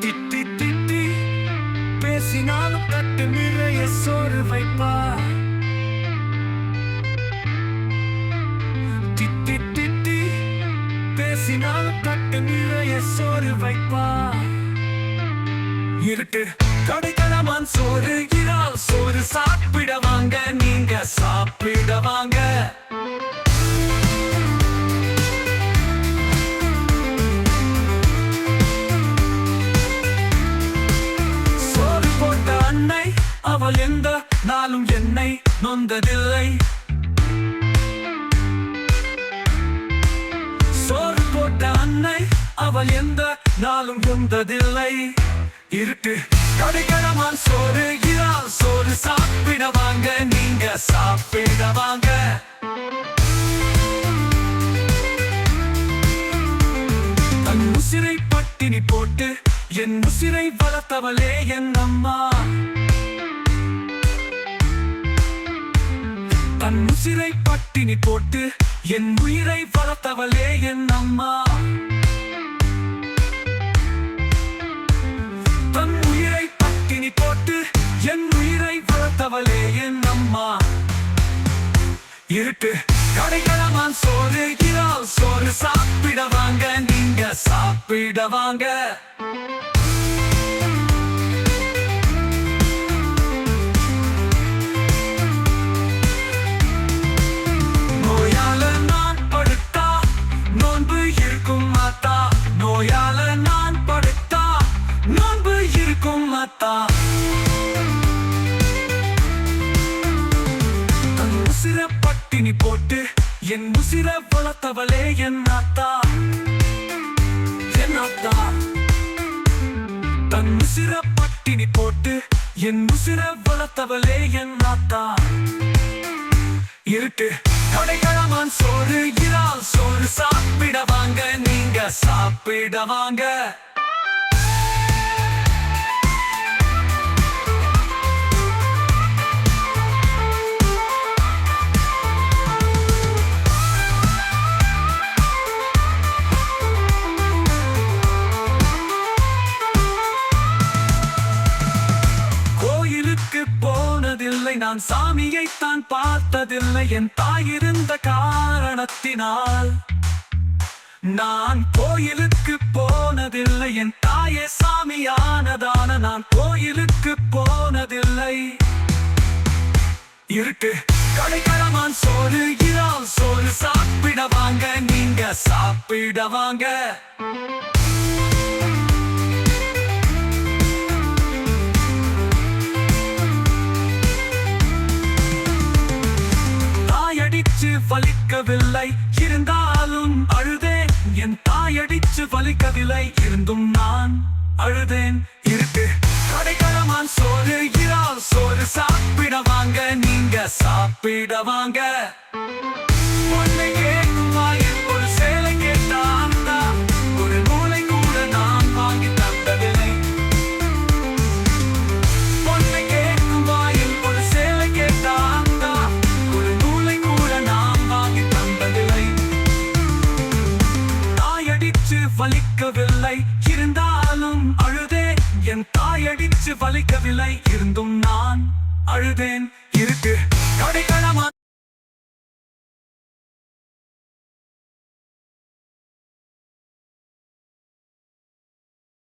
திட்டி திட்டி பேசினாலும் தட்டு நிறைய சோறு வைப்பா. திட்டி திட்டி பேசினாலும் தட்டு நிறைய சோறு வைப்பா. இருட்டு கடைக்கலமான் சோறு இறால் சோறு. சாப்பிட வாங்க நீங்க சாப்பிட வாங்க. போல் எந்த நாளும் என்னை நொந்ததில்லை. சோறு போட்ட அன்னை அவள் எந்த நாளும் நொந்ததில்லை. இருட்டு கடைக்கலமான் சோறு இறால் சோறு சாப்பிட வாங்க நீங்க சாப்பிட வாங்க. தன் உசிரை பட்டினி போட்டு என் உசிரை வளர்த்தவளே என் அம்மா. தன் உசிரை பட்டினி போட்டு என் உயிரை வளர்த்தவளே என் அம்மா. தன் உயிரை பட்டினி போட்டு என் உயிரை வளர்த்தவளே என் அம்மா. இருட்டு கடைகளமான் சோறு இறால் சோறு சாப்பிட வாங்க நீங்க சாப்பிட வாங்க. பட்டினி போட்டு என் உசிர வளர்த்தவளே என் அத்தா என் அத்தா தன் உசிர பட்டினி போட்டு என் உசிர வளர்த்தவளே என் அத்தா இருட்டு. கடைகளமான் சோறு இறால் சோறு. சாப்பிட வாங்க நீங்க சாப்பிட வாங்க. இல்லை நான் சாமியைத்தான் பார்த்ததில்லை. என் தாய் இருந்த காரணத்தினால் நான் கோயிலுக்கு போனதில்லை. என் தாயே சாமியானதான நான் கோயிலுக்கு போனதில்லை. இருட்டு கடைக்கலமான் சோறு இறால் சோறு. சாப்பிட வாங்க நீங்க சாப்பிட வாங்க. வலிக்கவில்லை. இருந்தாலும் அழுதேன். என் தாயடிச்சு வலிக்கவில்லை. இருந்தும் நான் அழுதேன். இருக்கு. கடைகளமான் சோறு இறால் சோறு. சாப்பிட வாங்க நீங்க சாப்பிட வாங்க. என் தாயடிச்சு வலிக்கவில்லை இருந்தும் நான் அழுதேன். இருக்கு. கடைகளா